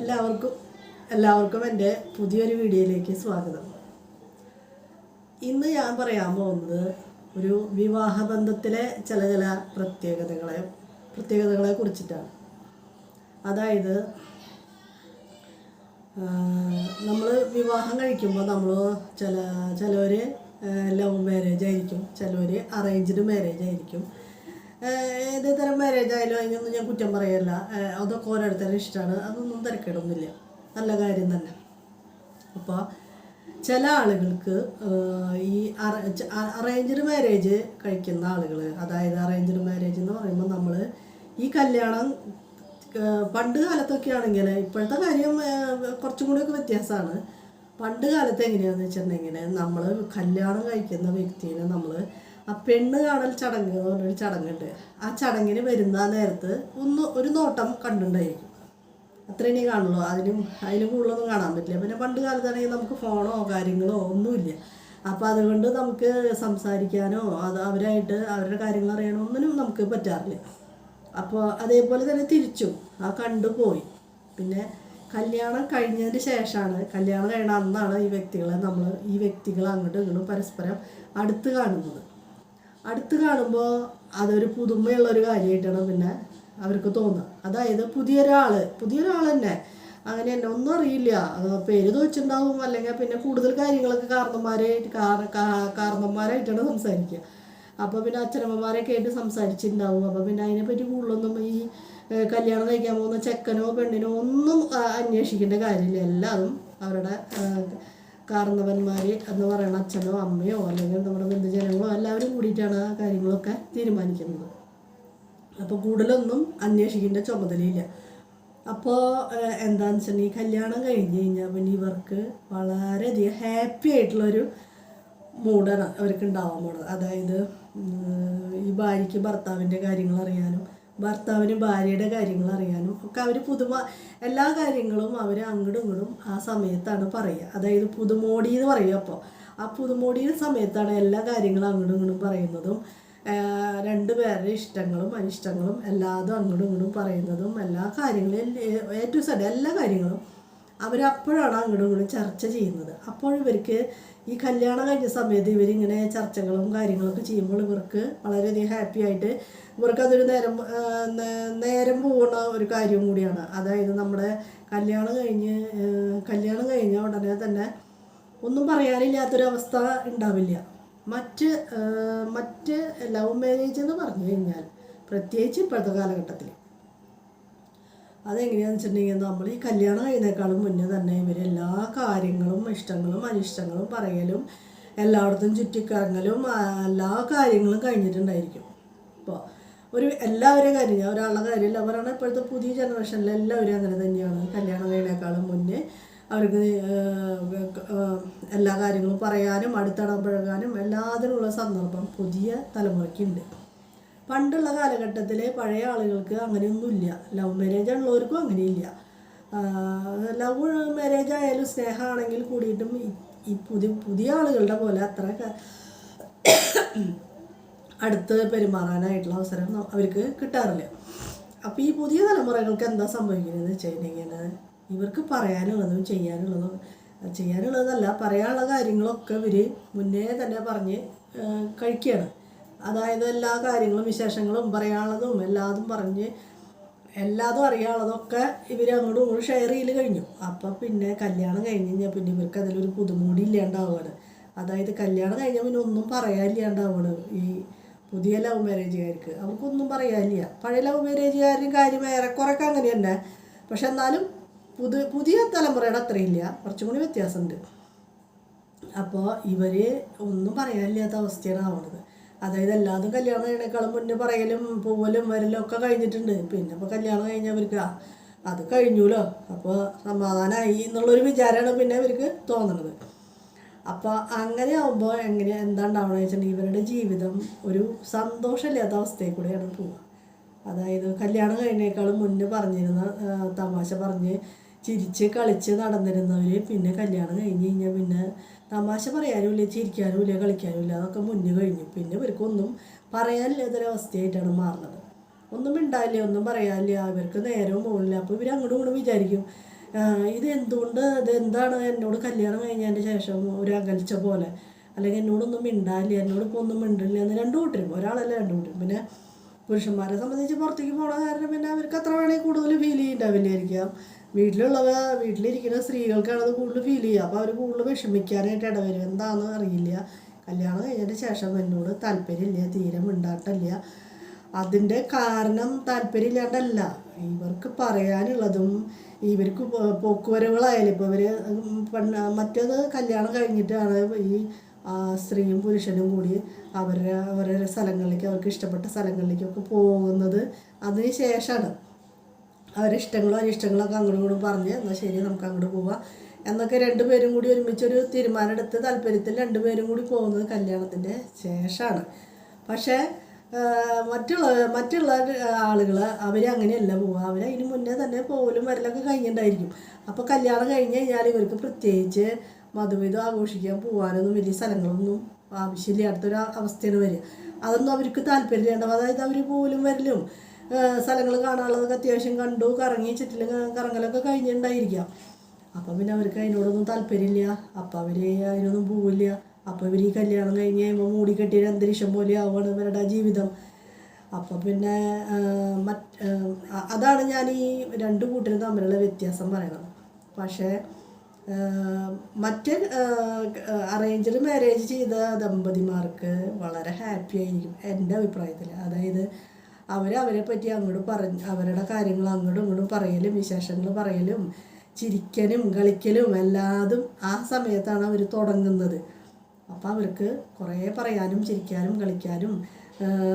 എല്ലാവർക്കും എല്ലാവർക്കും എന്റെ പുതിയൊരു വീഡിയോയിലേക്ക് സ്വാഗതം. ഇന്ന് ഞാൻ പറയാൻ പോകുന്നത് ഒരു വിവാഹബന്ധത്തിലെ ചില ചില പ്രത്യേകതകളെ പ്രത്യേകതകളെ കുറിച്ചിട്ടാണ്. അതായത് നമ്മൾ വിവാഹം കഴിക്കുമ്പോൾ നമ്മൾ ചില ചിലവർ ലവ് മാരേജ് ആയിരിക്കും ചിലവർ അറേഞ്ച്ഡ് മാരേജ് ആയിരിക്കും. ഏത് തരം മാരേജ് ആയാലും അതിനൊന്നും ഞാൻ കുറ്റം പറയല്ല. അതൊക്കെ ഓരോരുത്തരുടെ ഇഷ്ടമാണ്. അതൊന്നും തിരക്കേടൊന്നുമില്ല. നല്ല കാര്യം തന്നെ. അപ്പോൾ ചില ആളുകൾക്ക് ഈ അറേഞ്ച്ഡ് മാരേജ് കഴിക്കുന്ന ആളുകൾ അതായത് അറേഞ്ച്ഡ് മാരേജ് എന്ന് പറയുമ്പോൾ നമ്മൾ ഈ കല്യാണം പണ്ട് കാലത്തൊക്കെ ആണെങ്കിൽ ഇപ്പോഴത്തെ കാര്യം കുറച്ചും കൂടിയൊക്കെ വ്യത്യാസമാണ്. പണ്ട് കാലത്ത് എങ്ങനെയാണെന്ന് വെച്ചിട്ടുണ്ടെങ്കിൽ നമ്മൾ കല്യാണം കഴിക്കുന്ന വ്യക്തിനെ നമ്മൾ ആ പെണ്ണ് കാണൽ ചടങ്ങ് എന്ന് പറഞ്ഞൊരു ചടങ്ങുണ്ട്. ആ ചടങ്ങിന് വരുന്ന നേരത്ത് ഒന്ന് ഒരു നോട്ടം കണ്ടുണ്ടായിരിക്കും അത്രേ കാണുള്ളൂ. അതിനും അതിന് കൂടുതലൊന്നും കാണാൻ പറ്റില്ല. പിന്നെ പണ്ട് കാലത്താണെങ്കിൽ നമുക്ക് ഫോണോ കാര്യങ്ങളോ ഒന്നുമില്ല. അപ്പോൾ അതുകൊണ്ട് നമുക്ക് സംസാരിക്കാനോ അത് അവരായിട്ട് അവരുടെ കാര്യങ്ങൾ അറിയാനോ ഒന്നിനും നമുക്ക് പറ്റാറില്ല. അപ്പോൾ അതേപോലെ തന്നെ തിരിച്ചു. ആ കണ്ടുപോയി പിന്നെ കല്യാണം കഴിഞ്ഞതിന് ശേഷമാണ്. കല്യാണം കഴിയണ അന്നാണ് ഈ വ്യക്തികളെ നമ്മൾ ഈ വ്യക്തികൾ അങ്ങോട്ടും ഇങ്ങോട്ടും പരസ്പരം അടുത്ത് കാണുന്നത്. അടുത്ത് കാണുമ്പോൾ അതൊരു പുതുമയുള്ള ഒരു കാര്യമായിട്ടാണ് പിന്നെ അവർക്ക് തോന്നുക. അതായത് പുതിയൊരാൾ പുതിയൊരാൾ തന്നെ അങ്ങനെ തന്നെ ഒന്നും അറിയില്ല. പേര് തോച്ചിട്ടുണ്ടാവും അല്ലെങ്കിൽ പിന്നെ കൂടുതൽ കാര്യങ്ങളൊക്കെ കാരണന്മാരായിട്ട് കാരണന്മാരായിട്ടാണ് സംസാരിക്കുക. അപ്പോൾ പിന്നെ അച്ഛനമ്മമാരൊക്കെ ആയിട്ട് സംസാരിച്ചിട്ടുണ്ടാവും. അപ്പോൾ പിന്നെ അതിനെപ്പറ്റി കൂടുതലൊന്നും ഈ കല്യാണം കഴിക്കാൻ പോകുന്ന ചെക്കനോ പെണ്ണിനോ ഒന്നും അന്വേഷിക്കേണ്ട കാര്യമില്ല. എല്ലാതും അവരുടെ കാരണവന്മാർ എന്ന് പറയുന്ന അച്ഛനോ അമ്മയോ അല്ലെങ്കിൽ നമ്മുടെ ബന്ധുജനങ്ങളോ എല്ലാവരും കൂടിയിട്ടാണ് ആ കാര്യങ്ങളൊക്കെ തീരുമാനിക്കുന്നത്. അപ്പോൾ കൂടുതലൊന്നും അന്വേഷിക്കേണ്ട ചുമതലയില്ല. അപ്പോൾ എന്താണെന്ന് വെച്ചിട്ടുണ്ടെങ്കിൽ കല്യാണം കഴിഞ്ഞ് കഴിഞ്ഞാൽ പിന്നെ ഇവർക്ക് വളരെയധികം ഹാപ്പി ആയിട്ടുള്ളൊരു മൂഡാണ് അവർക്ക് ഉണ്ടാവാൻ പോണത്. അതായത് ഈ ഭാര്യയ്ക്ക് ഭർത്താവിന്റെ കാര്യങ്ങൾ അറിയാനും ഭർത്താവിന് ഭാര്യയുടെ കാര്യങ്ങൾ അറിയാനും ഒക്കെ അവർ പുതുമ എല്ലാ കാര്യങ്ങളും അവർ അങ്ങോട്ടും ഇങ്ങോട്ടും ആ സമയത്താണ് പറയുക. അതായത് പുതുമോടി എന്ന് പറയും അപ്പോൾ ആ പുതുമോടിയുടെ സമയത്താണ് എല്ലാ കാര്യങ്ങളും അങ്ങോട്ടും ഇങ്ങോട്ടും പറയുന്നതും രണ്ടുപേരുടെ രണ്ട് പേരുടെ ഇഷ്ടങ്ങളും അനിഷ്ടങ്ങളും എല്ലാതും അങ്ങോട്ടും ഇങ്ങോട്ടും പറയുന്നതും എല്ലാ കാര്യങ്ങളും എ ടു എല്ലാ കാര്യങ്ങളും അവരപ്പോഴാണ് അങ്ങോട്ടും ഇങ്ങോട്ടും ചർച്ച ചെയ്യുന്നത്. അപ്പോൾ ഇവർക്ക് ഈ കല്യാണം കഴിഞ്ഞ സമയത്ത് ഇവരിങ്ങനെ ചർച്ചകളും കാര്യങ്ങളൊക്കെ ചെയ്യുമ്പോൾ ഇവർക്ക് വളരെയധികം ഹാപ്പി ആയിട്ട് ഇവർക്ക് അതൊരു നേരം നേരം പോകുന്ന ഒരു കാര്യം കൂടിയാണ്. അതായത് നമ്മുടെ കല്യാണം കഴിഞ്ഞ് കല്യാണം കഴിഞ്ഞ ഉടനെ തന്നെ ഒന്നും പറയാനില്ലാത്തൊരവസ്ഥ ഉണ്ടാവില്ല. മറ്റ് മറ്റ് ലവ് മാരേജ് എന്ന് പറഞ്ഞു കഴിഞ്ഞാൽ പ്രത്യേകിച്ച് ഇപ്പോഴത്തെ കാലഘട്ടത്തിൽ അതെങ്ങനെയാണെന്ന് വെച്ചിട്ടുണ്ടെങ്കിൽ നമ്മൾ ഈ കല്യാണം കഴിഞ്ഞേക്കാളും മുന്നേ തന്നെ ഇവർ എല്ലാ കാര്യങ്ങളും ഇഷ്ടങ്ങളും അനിഷ്ടങ്ങളും പറയലും എല്ലായിടത്തും ചുറ്റിക്കറങ്ങലും എല്ലാ കാര്യങ്ങളും കഴിഞ്ഞിട്ടുണ്ടായിരിക്കും. ഇപ്പോൾ ഒരു എല്ലാവരെയും കാര്യം ഞാൻ ഒരാളുടെ കാര്യമില്ല അവരാണ് ഇപ്പോഴത്തെ പുതിയ ജനറേഷനിൽ എല്ലാവരും അങ്ങനെ തന്നെയാണ്. കല്യാണം കഴിഞ്ഞേക്കാളും മുന്നേ അവർക്ക് എല്ലാ കാര്യങ്ങളും പറയാനും അടുത്തിടപഴകാനും എല്ലാത്തിനുമുള്ള സന്ദർഭം പുതിയ തലമുറയ്ക്കുണ്ട് പണ്ടുള്ള കാലഘട്ടത്തിൽ പഴയ ആളുകൾക്ക് അങ്ങനെയൊന്നുമില്ല. ലവ് മാരേജ് ഉള്ളവർക്കും അങ്ങനെയില്ല. ലവ് മാരേജ് ആയാലും സ്നേഹമാണെങ്കിൽ കൂടിയിട്ടും ഈ- പുതിയ പുതിയ ആളുകളുടെ പോലെ അത്ര അടുത്ത് പെരുമാറാനായിട്ടുള്ള അവസരം അവർക്ക് കിട്ടാറില്ല. അപ്പോൾ ഈ പുതിയ തലമുറകൾക്ക് എന്താ സംഭവിക്കുന്നത് വെച്ച് വെച്ചിട്ടുണ്ടെങ്കിൽ ഇവർക്ക് പറയാനുള്ളതും ചെയ്യാനുള്ളതും ചെയ്യാനുള്ളതല്ല പറയാനുള്ള കാര്യങ്ങളൊക്കെ ഇവർ മുന്നേ തന്നെ പറഞ്ഞ് കഴിക്കുകയാണ് അതായത് എല്ലാ കാര്യങ്ങളും വിശേഷങ്ങളും പറയാനുള്ളതും എല്ലാതും പറഞ്ഞ് എല്ലാതും അറിയാനുള്ളതൊക്കെ ഇവർ അങ്ങോട്ടും ഇങ്ങോട്ടും ഷെയർ ചെയ്ത് കഴിഞ്ഞു. അപ്പം പിന്നെ കല്യാണം കഴിഞ്ഞ് കഴിഞ്ഞാൽ പിന്നെ ഇവർക്ക് അതിലൊരു പുതുമൂടി ഇല്ലാണ്ടാവുകയാണ് അതായത് കല്യാണം കഴിഞ്ഞാൽ പിന്നെ ഒന്നും പറയാനില്ലാണ്ടാവുകയാണ് ഈ പുതിയ ലവ് മാരേജുകാർക്ക് അവർക്കൊന്നും പറയാനില്ല. പഴയ ലവ് മാരേജുകാരും കാര്യം ഏറെക്കുറൊക്കെ അങ്ങനെ തന്നെ. പക്ഷെ എന്നാലും പുതു പുതിയ തലമുറയുടെ അത്രയില്ല. കുറച്ചും കൂടി വ്യത്യാസമുണ്ട്. അപ്പോൾ ഇവർ ഒന്നും പറയാനില്ലാത്ത അവസ്ഥയാണ് ആവുന്നത് അതായത് എല്ലാതും കല്യാണം കഴിഞ്ഞേക്കാളും മുന്നേ പറയലും പോവലും വരലും ഒക്കെ കഴിഞ്ഞിട്ടുണ്ട്. പിന്നെ ഇപ്പോൾ കല്യാണം കഴിഞ്ഞവർക്ക് അവർക്ക് അത് കഴിഞ്ഞുല്ലോ അപ്പോൾ സമാധാനമായി എന്നുള്ളൊരു വിചാരമാണ് പിന്നെ ഇവർക്ക് തോന്നുന്നത് അപ്പോൾ അങ്ങനെ ആകുമ്പോൾ എങ്ങനെ എന്താ ഉണ്ടാവണമെന്ന് വെച്ചിട്ടുണ്ടെങ്കിൽ ഇവരുടെ ജീവിതം ഒരു സന്തോഷമില്ലാത്ത അവസ്ഥയിൽ കൂടെയാണ് പോവുക. അതായത് കല്യാണം കഴിഞ്ഞേക്കാളും മുന്നേ പറഞ്ഞിരുന്ന തമാശ പറഞ്ഞ് ചിരിച്ച് കളിച്ച് നടന്നിരുന്നവർ പിന്നെ കല്യാണം കഴിഞ്ഞ് കഴിഞ്ഞാൽ പിന്നെ തമാശ പറയാനുമില്ല ചിരിക്കാനുമില്ല കളിക്കാനുമില്ല. അതൊക്കെ മുന്നേ കഴിഞ്ഞു. പിന്നെ ഇവർക്കൊന്നും പറയാനില്ലാത്തൊരവസ്ഥയായിട്ടാണ് മാറുന്നത്. ഒന്നും ഉണ്ടാവില്ല ഒന്നും പറയാനില്ല. ഇവർക്ക് നേരവും പോകില്ല അപ്പോൾ ഇവർ അങ്ങോട്ടും ഇങ്ങോട്ടും വിചാരിക്കും ഇത് എന്തുകൊണ്ട് ഇത് എന്താണ് എന്നോട് കല്യാണം കഴിഞ്ഞതിന്റെ ശേഷം ഒരു അകൽച്ച പോലെ. അല്ലെങ്കിൽ എന്നോടൊന്നും മിണ്ടാനില്ല എന്നോട് ഇപ്പോൾ ഒന്നും മിണ്ടില്ല എന്ന് രണ്ടു കൂട്ടരും. ഒരാളല്ല രണ്ടു കൂട്ടരും. പിന്നെ പുരുഷന്മാരെ സംബന്ധിച്ച് പുറത്തേക്ക് പോകണ കാരണം പിന്നെ അവർക്ക് അത്ര വേണമെങ്കിൽ കൂടുതൽ ഫീൽ ചെയ്യുന്നുണ്ടാവില്ലായിരിക്കാം വീട്ടിലുള്ളവ വീട്ടിലിരിക്കുന്ന സ്ത്രീകൾക്കാണ് അത് കൂടുതൽ ഫീൽ ചെയ്യുക. അപ്പോൾ അവർ കൂടുതൽ വിഷമിക്കാനായിട്ട് ഇടവരും. എന്താണെന്ന് അറിയില്ല. കല്യാണം കഴിഞ്ഞതിന് ശേഷം എന്നോട് താല്പര്യമില്ല തീരെ മിണ്ടാട്ടില്ല അതിന്റെ കാരണം താല്പര്യമില്ലാണ്ടല്ല. ഇവർക്ക് പറയാനുള്ളതും ഇവർക്ക് പോക്കുവരവുകളായാലും ഇപ്പോൾ ഇവർ പെണ്ണ മറ്റേത് കല്യാണം കഴിഞ്ഞിട്ടാണ് ഈ സ്ത്രീയും പുരുഷനും കൂടി അവരുടെ അവരുടെ സ്ഥലങ്ങളിലേക്ക് അവർക്ക് ഇഷ്ടപ്പെട്ട സ്ഥലങ്ങളിലേക്കൊക്കെ പോകുന്നത് അതിന് ശേഷമാണ് അവരുടെ ഇഷ്ടങ്ങളും അനിഷ്ടങ്ങളൊക്കെ അങ്ങോട്ടും ഇങ്ങോട്ടും പറഞ്ഞ് എന്നാൽ ശരി നമുക്ക് അങ്ങോട്ട് പോവാം. എന്നൊക്കെ രണ്ടുപേരും കൂടി ഒരുമിച്ചൊരു തീരുമാനം എടുത്ത് താല്പര്യത്തിൽ രണ്ടുപേരും കൂടി പോകുന്നത് കല്യാണത്തിന്റെ ശേഷമാണ് പക്ഷേ മറ്റുള്ള മറ്റുള്ള ആളുകൾ അവർ അങ്ങനെയല്ല പോവുക അവർ അതിന് മുന്നേ തന്നെ പോകലും വരലൊക്കെ കഴിഞ്ഞിട്ടുണ്ടായിരിക്കും. അപ്പോൾ കല്യാണം കഴിഞ്ഞ് കഴിഞ്ഞാൽ ഇവർക്ക് പ്രത്യേകിച്ച് മധുവിധം ആഘോഷിക്കാൻ പോകാനൊന്നും വലിയ സ്ഥലങ്ങളൊന്നും ആവശ്യമില്ലാത്തൊരു അവസ്ഥയാണ് വരിക. അതൊന്നും അവർക്ക് താല്പര്യമുണ്ടാവും അതായത് അവർ പോലും വരലും സ്ഥലങ്ങൾ കാണാനുള്ളതൊക്കെ അത്യാവശ്യം കണ്ടു കറങ്ങി ചുറ്റിലും കറങ്ങലൊക്കെ കഴിഞ്ഞിട്ടുണ്ടായിരിക്കാം. അപ്പം പിന്നെ അവർക്ക് അതിനോടൊന്നും താല്പര്യമില്ല. അപ്പം അവർ അതിനൊന്നും പോവില്ല. അപ്പോൾ ഇവർ ഈ കല്യാണം കഴിഞ്ഞ് കഴിയുമ്പോൾ മൂടിക്കെട്ടിയ അന്തരീക്ഷം പോലെ ആവുകയാണ് ഇവരുടെ ജീവിതം. അപ്പം പിന്നെ മറ്റ് അതാണ് ഞാൻ ഈ രണ്ട് കൂട്ടരും തമ്മിലുള്ള വ്യത്യാസം പറയണത് പക്ഷേ മറ്റ് അറേഞ്ച്ഡ് മാരേജ് ചെയ്ത ദമ്പതിമാർക്ക് വളരെ ഹാപ്പി ആയിരിക്കും എന്റെ അഭിപ്രായത്തിൽ അതായത് അവർ അവരെ പറ്റി അങ്ങോട്ട് പറഞ്ഞ് അവരുടെ കാര്യങ്ങൾ അങ്ങോട്ടും ഇങ്ങോട്ടും പറയലും വിശേഷങ്ങൾ പറയലും ചിരിക്കലും കളിക്കലും എല്ലാതും ആ സമയത്താണ് അവർ തുടങ്ങുന്നത്. അപ്പോൾ അവർക്ക് കുറേ പറയാനും ചിരിക്കാനും കളിക്കാനും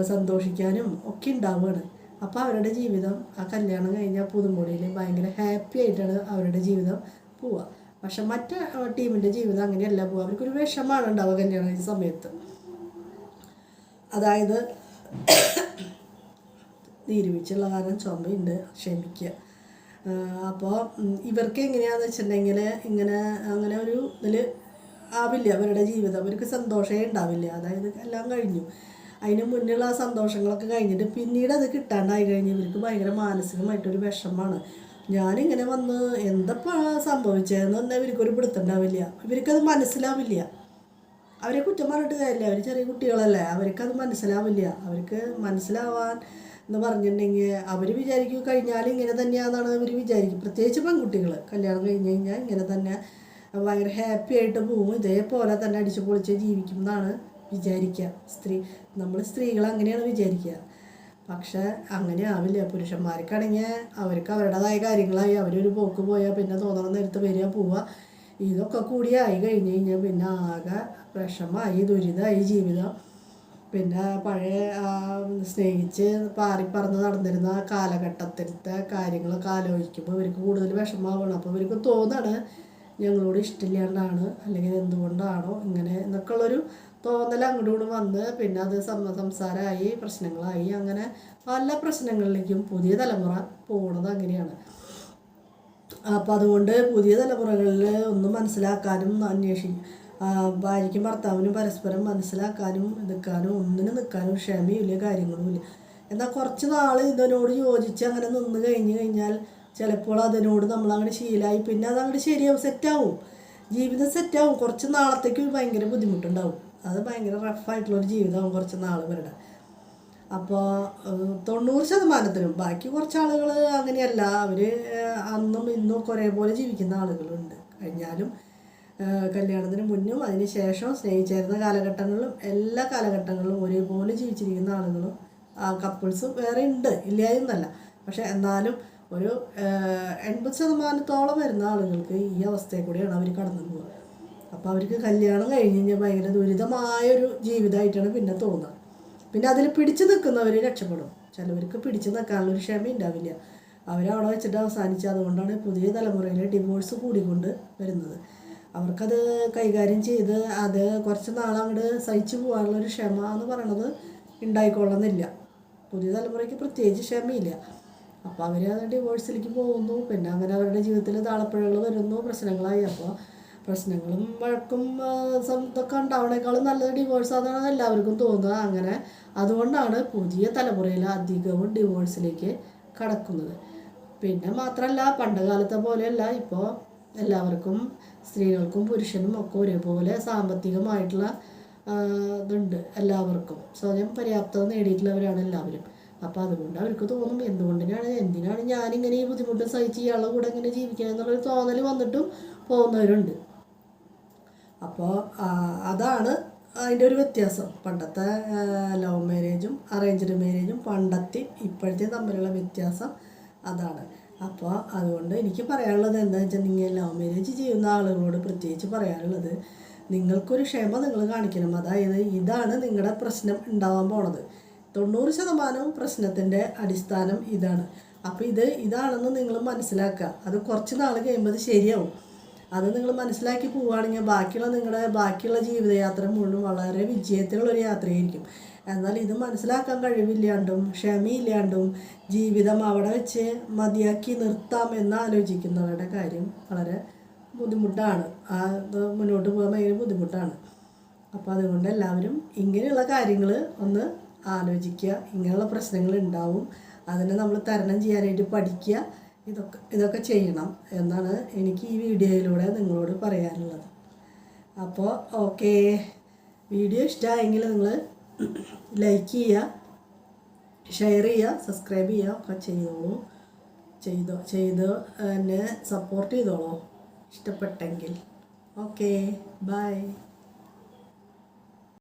സന്തോഷിക്കാനും ഒക്കെ ഉണ്ടാവുകയാണ് അപ്പോൾ അവരുടെ ജീവിതം ആ കല്യാണം കഴിഞ്ഞാൽ പുതുമോടിയിൽ ഭയങ്കര ഹാപ്പി ആയിട്ടാണ് അവരുടെ ജീവിതം പോവുക പക്ഷെ മറ്റേ ടീമിന്റെ ജീവിതം അങ്ങനെയല്ല പോവുക അവർക്കൊരു വിഷമാണ് ഉണ്ടാവുക കല്യാണം കഴിഞ്ഞ സമയത്ത്. അതായത് നീരുവീഴ്ചയുള്ള കാരണം ചുമയുണ്ട് ക്ഷമിക്കുക. അപ്പോൾ ഇവർക്ക് എങ്ങനെയാണെന്ന് വെച്ചിട്ടുണ്ടെങ്കിൽ ഇങ്ങനെ അങ്ങനെ ഒരു ഇതിൽ ആവില്ല അവരുടെ ജീവിതം. അവർക്ക് സന്തോഷമേ ഉണ്ടാവില്ല. അതായത് എല്ലാം കഴിഞ്ഞു. അതിന് മുന്നിലുള്ള ആ സന്തോഷങ്ങളൊക്കെ കഴിഞ്ഞിട്ട് പിന്നീട് അത് കിട്ടാണ്ടായി കഴിഞ്ഞ് ഇവർക്ക് ഭയങ്കര മാനസികമായിട്ടൊരു വിഷമമാണ്. ഞാനിങ്ങനെ വന്ന് എന്തപ്പാ സംഭവിച്ചതെന്ന് തന്നെ ഇവർക്കൊരു പിടുത്തുണ്ടാവില്ല ഇവർക്കത് മനസ്സിലാവില്ല. അവരെ കുറ്റം പറഞ്ഞിട്ട് കാര്യമില്ല. അവർ ചെറിയ കുട്ടികളല്ലേ. അവർക്കത് മനസ്സിലാവില്ല. അവർക്ക് മനസ്സിലാവാൻ എന്ന് പറഞ്ഞിട്ടുണ്ടെങ്കിൽ അവർ വിചാരിക്കും കഴിഞ്ഞാൽ ഇങ്ങനെ തന്നെയാണെന്നാണ് അവർ വിചാരിക്കും. പ്രത്യേകിച്ച് പെൺകുട്ടികൾ കല്യാണം കഴിഞ്ഞ് കഴിഞ്ഞാൽ ഇങ്ങനെ തന്നെ ഭയങ്കര ഹാപ്പി ആയിട്ട് പോവും. ഇതേപോലെ തന്നെ അടിച്ചു പൊളിച്ച് ജീവിക്കും എന്നാണ് വിചാരിക്കുക സ്ത്രീ. നമ്മൾ സ്ത്രീകൾ അങ്ങനെയാണ് വിചാരിക്കുക. പക്ഷെ അങ്ങനെ ആവില്ല. പുരുഷന്മാർക്കാണെങ്കിൽ അവർക്ക് അവരുടേതായ കാര്യങ്ങളായി. അവരൊരു പോക്ക് പോയാൽ പിന്നെ തോന്നണം നേരത്ത് വരിക പോവുക. ഇതൊക്കെ കൂടി ആയി കഴിഞ്ഞ് കഴിഞ്ഞാൽ പിന്നെ ആകെ വിഷമായി ദുരിതമായി ജീവിതം. പിന്നെ പഴയ സ്നേഹിച്ച് പാറി പാറിപ്പറന്ന് നടന്നിരുന്ന ആ കാലഘട്ടത്തിലത്തെ കാര്യങ്ങളൊക്കെ ആലോചിക്കുമ്പോൾ ഇവർക്ക് കൂടുതൽ വിഷമമാവണം. അപ്പോൾ ഇവർക്ക് തോന്നാണ് ഞങ്ങളോട് ഇഷ്ടമില്ലാണ്ടാണ് അല്ലെങ്കിൽ എന്തുകൊണ്ടാണോ ഇങ്ങനെ എന്നൊക്കെ ഉള്ളൊരു തോന്നൽ അങ്ങോട്ടും വന്ന് പിന്നെ അത് സംസാരമായി പ്രശ്നങ്ങളായി അങ്ങനെ പല പ്രശ്നങ്ങളിലേക്കും പുതിയ തലമുറ പോകുന്നത് അങ്ങനെയാണ്. അപ്പോൾ അതുകൊണ്ട് പുതിയ തലമുറകളിൽ ഒന്നും മനസ്സിലാക്കാനും അന്വേഷിക്കും ഭാര്യയ്ക്കും ഭർത്താവിനും പരസ്പരം മനസ്സിലാക്കാനും നിൽക്കാനും ഒന്നിനും നിൽക്കാനും ക്ഷമയില്ല കാര്യങ്ങളുമില്ല എന്നാൽ കുറച്ച് നാൾ ഇതിനോട് യോജിച്ച് അങ്ങനെ നിന്ന് കഴിഞ്ഞ് കഴിഞ്ഞാൽ ചിലപ്പോൾ അതിനോട് നമ്മൾ അങ്ങനെ ശീലമായി പിന്നെ അത് അങ്ങോട്ട് ശരിയാവും സെറ്റാവും. ജീവിതം സെറ്റാവും. കുറച്ച് നാളത്തേക്ക് ഭയങ്കര ബുദ്ധിമുട്ടുണ്ടാവും. അത് ഭയങ്കര റഫായിട്ടുള്ളൊരു ജീവിതമാവും കുറച്ച് നാൾ ഇവരുടെ അപ്പോൾ തൊണ്ണൂറ് ശതമാനത്തിനും ബാക്കി കുറച്ച് ആളുകൾ അങ്ങനെയല്ല. അവർ അന്നും ഇന്നും ഒക്കെ ഒരേപോലെ ജീവിക്കുന്ന ആളുകളുണ്ട്. കഴിഞ്ഞാലും കല്യാണത്തിന് മുന്നും അതിന് ശേഷവും സ്നേഹിച്ചായിരുന്ന കാലഘട്ടങ്ങളിലും എല്ലാ കാലഘട്ടങ്ങളിലും ഒരേപോലെ ജീവിച്ചിരിക്കുന്ന ആളുകളും കപ്പിൾസും വേറെ ഉണ്ട്. ഇല്ലായെന്നല്ല പക്ഷെ എന്നാലും ഒരു എൺപത് ശതമാനത്തോളം വരുന്ന ആളുകൾക്ക് ഈ അവസ്ഥയിൽ കൂടിയാണ് അവർ കടന്നു പോകുക അപ്പോൾ അവർക്ക് കല്യാണം കഴിഞ്ഞ് കഴിഞ്ഞാൽ ഭയങ്കര ദുരിതമായൊരു ജീവിതമായിട്ടാണ് പിന്നെ തോന്നുക. പിന്നെ അതിൽ പിടിച്ചു നിൽക്കുന്നവർ രക്ഷപ്പെടും. ചിലവർക്ക് പിടിച്ചു നിൽക്കാനുള്ളൊരു ക്ഷമ ഉണ്ടാവില്ല. അവരവിടെ വെച്ചിട്ട് അവസാനിച്ച് അതുകൊണ്ടാണ് പുതിയ തലമുറയിൽ ഡിവോഴ്സ് കൂടിക്കൊണ്ട് വരുന്നത്. അവർക്കത് കൈകാര്യം ചെയ്ത് അത് കുറച്ച് നാളങ്ങോട്ട് സഹിച്ചു പോകാനുള്ളൊരു ക്ഷമ എന്ന് പറയണത് ഉണ്ടായിക്കൊള്ളുന്നില്ല. പുതിയ തലമുറയ്ക്ക് പ്രത്യേകിച്ച് ക്ഷമയില്ല. അപ്പോൾ അവർ അത് ഡിവോഴ്സിലേക്ക് പോകുന്നു. പിന്നെ അങ്ങനെ അവരുടെ ജീവിതത്തിൽ താളപ്പുഴകൾ വരുന്നു. പ്രശ്നങ്ങളായി. അപ്പോൾ പ്രശ്നങ്ങളും വഴക്കും ഇതൊക്കെ ഉണ്ടാവണേക്കാളും നല്ലത് ഡിവോഴ്സ് ആണെന്നാണ് എല്ലാവർക്കും തോന്നുക. അങ്ങനെ അതുകൊണ്ടാണ് പുതിയ തലമുറയിൽ അധികവും ഡിവോഴ്സിലേക്ക് കടക്കുന്നത്. പിന്നെ മാത്രമല്ല പണ്ട് കാലത്തെ പോലെയല്ല. ഇപ്പോൾ എല്ലാവർക്കും സ്ത്രീകൾക്കും പുരുഷനും ഒക്കെ ഒരേപോലെ സാമ്പത്തികമായിട്ടുള്ള ഇതുണ്ട് എല്ലാവർക്കും. സ്വയം പര്യാപ്തത നേടിയിട്ടുള്ളവരാണ് എല്ലാവരും. അപ്പോൾ അതുകൊണ്ട് അവർക്ക് തോന്നും എന്തുകൊണ്ടിനാണ് എന്തിനാണ് ഞാനിങ്ങനെ ഈ ബുദ്ധിമുട്ട് സഹിച്ച് ഇയാളുടെ കൂടെ ഇങ്ങനെ ജീവിക്കണം എന്നുള്ളൊരു തോന്നൽ വന്നിട്ടും പോകുന്നവരുണ്ട്. അപ്പോൾ അതാണ് അതിന്റെ ഒരു വ്യത്യാസം. പണ്ടത്തെ ലവ് മാരേജും അറേഞ്ച്ഡ് മാരേജും പണ്ടത്തെ ഇപ്പോഴത്തെ തമ്മിലുള്ള വ്യത്യാസം അതാണ്. അപ്പോൾ അതുകൊണ്ട് എനിക്ക് പറയാനുള്ളത് എന്താണെന്ന് നിങ്ങൾ ലവ് മാരേജ് ചെയ്യുന്ന ആളുകളോട് പ്രത്യേകിച്ച് പറയാനുള്ളത് നിങ്ങൾക്കൊരു ക്ഷമ നിങ്ങൾ കാണിക്കണം. അതായത് ഇതാണ് നിങ്ങളുടെ പ്രശ്നം ഉണ്ടാവാൻ പോണത്. തൊണ്ണൂറ് ശതമാനവും പ്രശ്നത്തിന്റെ അടിസ്ഥാനം ഇതാണ്. അപ്പോൾ ഇത് ഇതാണെന്ന് നിങ്ങൾ മനസ്സിലാക്കുക അത് കുറച്ച് നാൾ കഴിയുമ്പോൾ അത് ശരിയാവും. അത് നിങ്ങൾ മനസ്സിലാക്കി പോവുകയാണെങ്കിൽ ബാക്കിയുള്ള നിങ്ങളുടെ ബാക്കിയുള്ള ജീവിതയാത്ര മുഴുവൻ വളരെ വിജയത്തിലുള്ള ഒരു യാത്രയായിരിക്കും. എന്നാൽ ഇത് മനസ്സിലാക്കാൻ കഴിവില്ലാണ്ടും ക്ഷമയില്ലാണ്ടും ജീവിതം അവിടെ വെച്ച് മതിയാക്കി നിർത്താം എന്ന് ആലോചിക്കുന്നവരുടെ കാര്യം വളരെ ബുദ്ധിമുട്ടാണ്. ആ മുന്നോട്ട് പോകാൻ ഭയങ്കര ബുദ്ധിമുട്ടാണ്. അപ്പോൾ അതുകൊണ്ട് എല്ലാവരും ഇങ്ങനെയുള്ള കാര്യങ്ങൾ ഒന്ന് ആലോചിക്കുക. ഇങ്ങനെയുള്ള പ്രശ്നങ്ങൾ ഉണ്ടാവും. അതിനെ നമ്മൾ തരണം ചെയ്യാനായിട്ട് പഠിക്കുക. ഇതൊക്കെ ഇതൊക്കെ ചെയ്യണം എന്നാണ് എനിക്ക് ഈ വീഡിയോയിലൂടെ നിങ്ങളോട് പറയാനുള്ളത്. അപ്പോൾ ഓക്കേ. വീഡിയോ ഇഷ്ടമായെങ്കിൽ നിങ്ങൾ ലൈക്ക് ചെയ്യുക ഷെയർ ചെയ്യുക സബ്സ്ക്രൈബ് ചെയ്യുക ഒക്കെ ചെയ്തോളൂ ചെയ്തോ ചെയ്ത് എന്നെ സപ്പോർട്ട് ചെയ്തോളൂ. ഇഷ്ടപ്പെട്ടെങ്കിൽ. Okay bye